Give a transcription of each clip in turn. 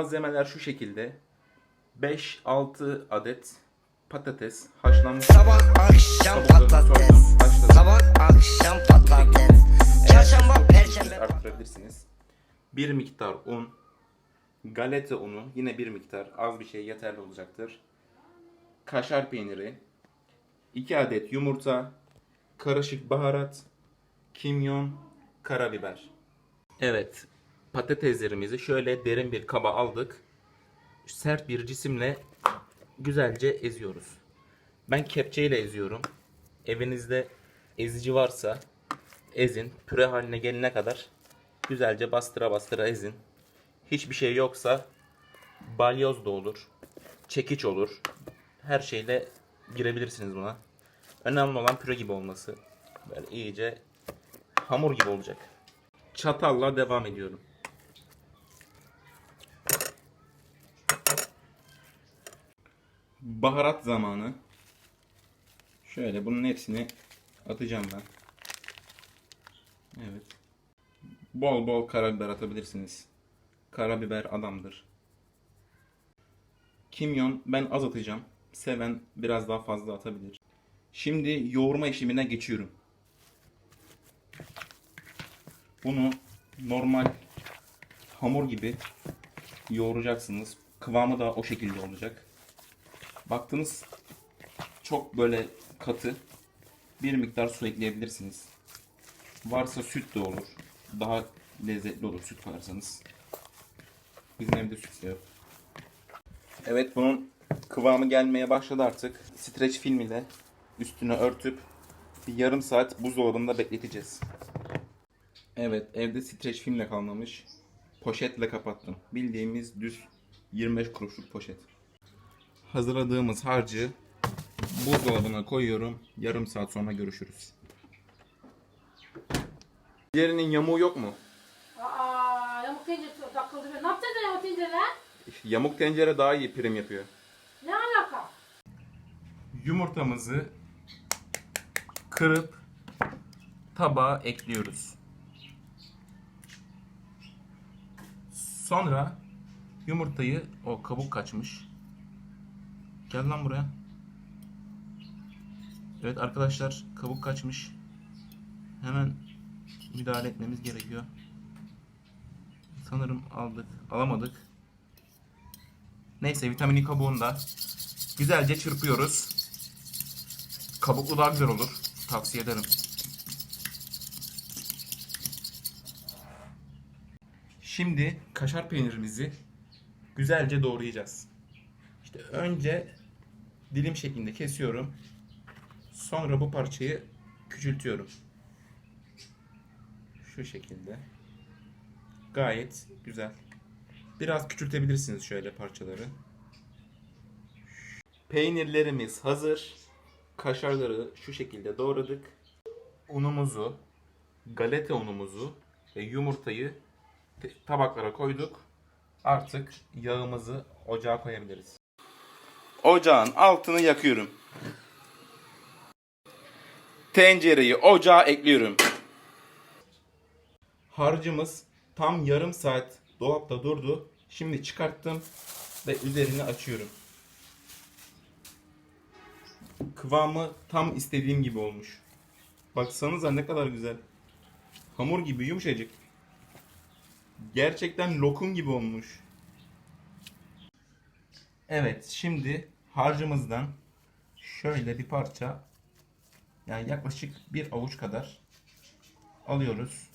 Malzemeler şu şekilde. 5-6 adet patates haşlanmış. Sabah akşam patates. Sabah akşam patates. Çarşamba perşembe. arttırabilirsiniz. Bir miktar un, galeta unu, yine bir miktar az bir şey yeterli olacaktır. Kaşar peyniri, 2 adet yumurta, karışık baharat, kimyon, karabiber. Evet, patateslerimizi şöyle derin bir kaba aldık. Sert bir cisimle güzelce eziyoruz. Ben kepçeyle eziyorum. Evinizde ezici varsa ezin. Püre haline gelene kadar güzelce bastıra bastıra ezin. Hiçbir şey yoksa balyoz da olur. Çekiç olur. Her şeyle girebilirsiniz buna. Önemli olan püre gibi olması. Böyle iyice hamur gibi olacak. Çatalla devam ediyorum. Baharat zamanı. Şöyle bunun hepsini atacağım ben. Evet. Bol bol karabiber atabilirsiniz. Karabiber adamdır. Kimyon ben az atacağım. Seven biraz daha fazla atabilir. Şimdi yoğurma işlemine geçiyorum. Bunu normal hamur gibi yoğuracaksınız. Kıvamı da o şekilde olacak. Baktınız çok böyle katı bir miktar su ekleyebilirsiniz. Varsa süt de olur. Daha lezzetli olur süt koyarsanız. Bizim evde süt de yok. Evet bunun kıvamı gelmeye başladı artık. Streç film ile üstüne örtüp bir yarım saat buzdolabında bekleteceğiz. Evet evde streç filmle kalmamış. Poşetle kapattım. Bildiğimiz düz 25 kuruşluk poşet. Hazırladığımız harcı buzdolabına koyuyorum. Yarım saat sonra görüşürüz. Diğerinin yamuğu yok mu? Aa, yamuk tencere takıldı. Ne yapacağız ya yamuk tencereler? Yamuk tencere daha iyi prim yapıyor. Ne alaka? Yumurtamızı kırıp tabağa ekliyoruz. Sonra yumurtayı o kabuk kaçmış. Gel lan buraya. Evet arkadaşlar kabuk kaçmış. Hemen müdahale etmemiz gerekiyor. Sanırım aldık. Alamadık. Neyse vitamini kabuğunda güzelce çırpıyoruz. Kabuklu daha güzel olur. Tavsiye ederim. Şimdi kaşar peynirimizi güzelce doğrayacağız. İşte önce dilim şeklinde kesiyorum. Sonra bu parçayı küçültüyorum. Şu şekilde. Gayet güzel. Biraz küçültebilirsiniz şöyle parçaları. Peynirlerimiz hazır. Kaşarları şu şekilde doğradık. Unumuzu, galeta unumuzu ve yumurtayı tabaklara koyduk. Artık yağımızı ocağa koyabiliriz. Ocağın altını yakıyorum. Tencereyi ocağa ekliyorum. Harcımız tam yarım saat dolapta durdu. Şimdi çıkarttım ve üzerini açıyorum. Kıvamı tam istediğim gibi olmuş. Baksanıza ne kadar güzel. Hamur gibi yumuşacık. Gerçekten lokum gibi olmuş. Evet, şimdi harcımızdan şöyle bir parça yani yaklaşık bir avuç kadar alıyoruz.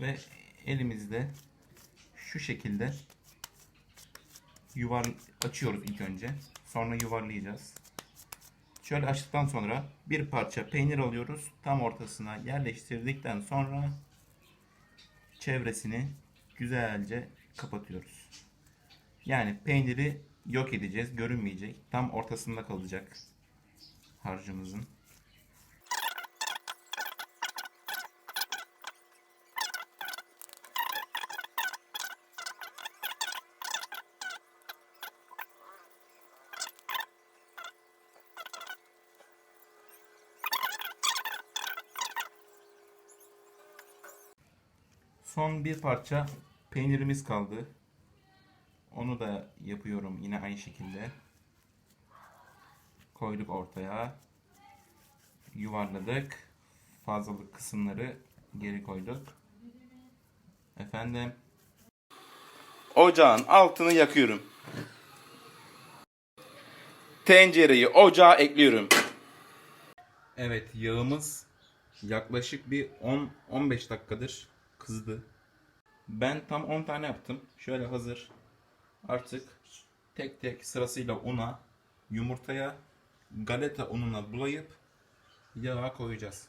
Ve elimizde şu şekilde yuvar açıyoruz ilk önce. Sonra yuvarlayacağız. Şöyle açtıktan sonra bir parça peynir alıyoruz. Tam ortasına yerleştirdikten sonra çevresini güzelce kapatıyoruz. Yani peyniri yok edeceğiz, görünmeyecek. Tam ortasında kalacak harcımızın. Son bir parça peynirimiz kaldı. Onu da yapıyorum yine aynı şekilde. Koyduk ortaya. Yuvarladık. Fazlalık kısımları geri koyduk. Efendim. Ocağın altını yakıyorum. Tencereyi ocağa ekliyorum. Evet yağımız yaklaşık bir 10-15 dakikadır kızdı. Ben tam 10 tane yaptım. Şöyle hazır. Artık tek tek sırasıyla una, yumurtaya, galeta ununa bulayıp yağa koyacağız.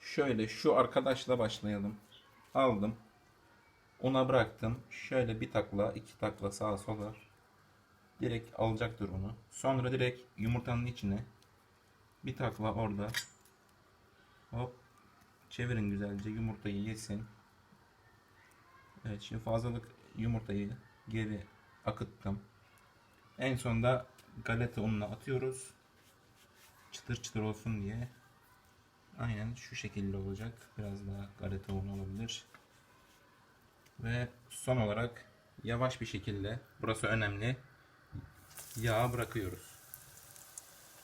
Şöyle şu arkadaşla başlayalım. Aldım. Una bıraktım. Şöyle bir takla, iki takla sağa sola. Direkt alacaktır onu. Sonra direkt yumurtanın içine bir takla orada. Hop. Çevirin güzelce yumurtayı yesin. Evet şimdi fazlalık yumurtayı geri akıttım. En sonunda galeta ununa atıyoruz. Çıtır çıtır olsun diye. Aynen şu şekilde olacak. Biraz daha galeta unu olabilir. Ve son olarak yavaş bir şekilde burası önemli. Yağı bırakıyoruz.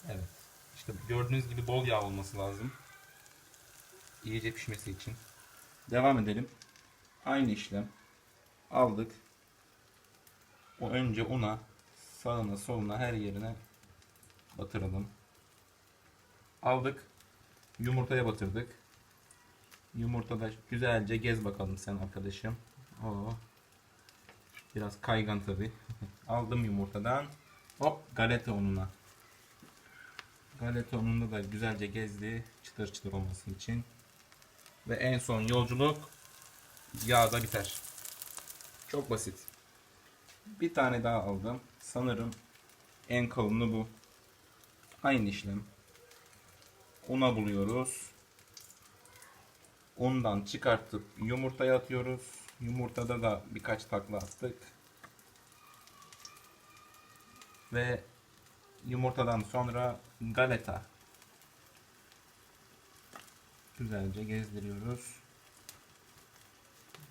Evet. İşte gördüğünüz gibi bol yağ olması lazım. İyice pişmesi için. Devam edelim. Aynı işlem. Aldık. O önce una sağına soluna her yerine batıralım. Aldık. Yumurtaya batırdık. Yumurtada güzelce gez bakalım sen arkadaşım. Oo. Biraz kaygan tabi. Aldım yumurtadan. Hop galeta ununa. Galeta ununda da güzelce gezdi. Çıtır çıtır olması için. Ve en son yolculuk yağda biter. Çok basit. Bir tane daha aldım. Sanırım en kalını bu. Aynı işlem. Una buluyoruz. Undan çıkartıp yumurtaya atıyoruz. Yumurtada da birkaç takla attık. Ve yumurtadan sonra galeta. Güzelce gezdiriyoruz.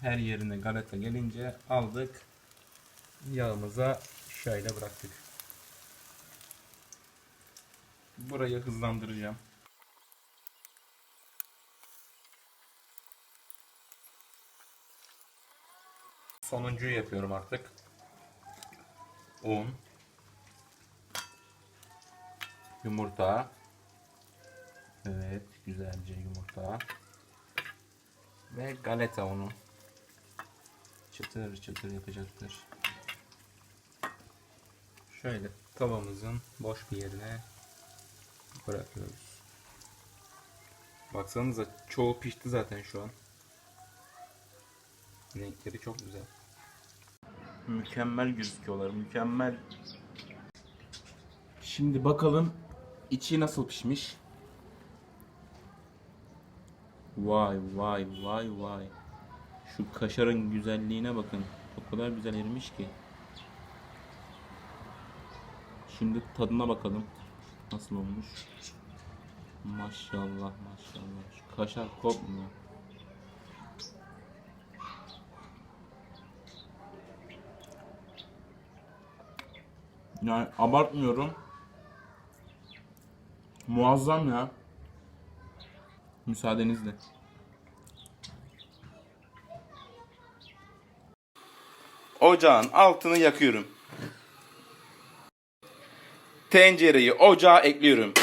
Her yerine galeta gelince aldık. Yağımıza şöyle bıraktık. Burayı hızlandıracağım. Sonuncuyu yapıyorum artık. Un. Yumurta. Evet, güzelce yumurta. Ve galeta unu. Çıtır çıtır yapacaktır. Şöyle tavamızın boş bir yerine bırakıyoruz. Baksanıza çoğu pişti zaten şu an. Renkleri çok güzel. Mükemmel gözüküyorlar, mükemmel. Şimdi bakalım içi nasıl pişmiş. Vay vay vay vay. Şu kaşarın güzelliğine bakın. O kadar güzel erimiş ki. Şimdi tadına bakalım. Nasıl olmuş? Maşallah maşallah. Şu kaşar kopmuyor. Yani abartmıyorum. Muazzam ya. Müsaadenizle. Ocağın altını yakıyorum. Tencereyi ocağa ekliyorum.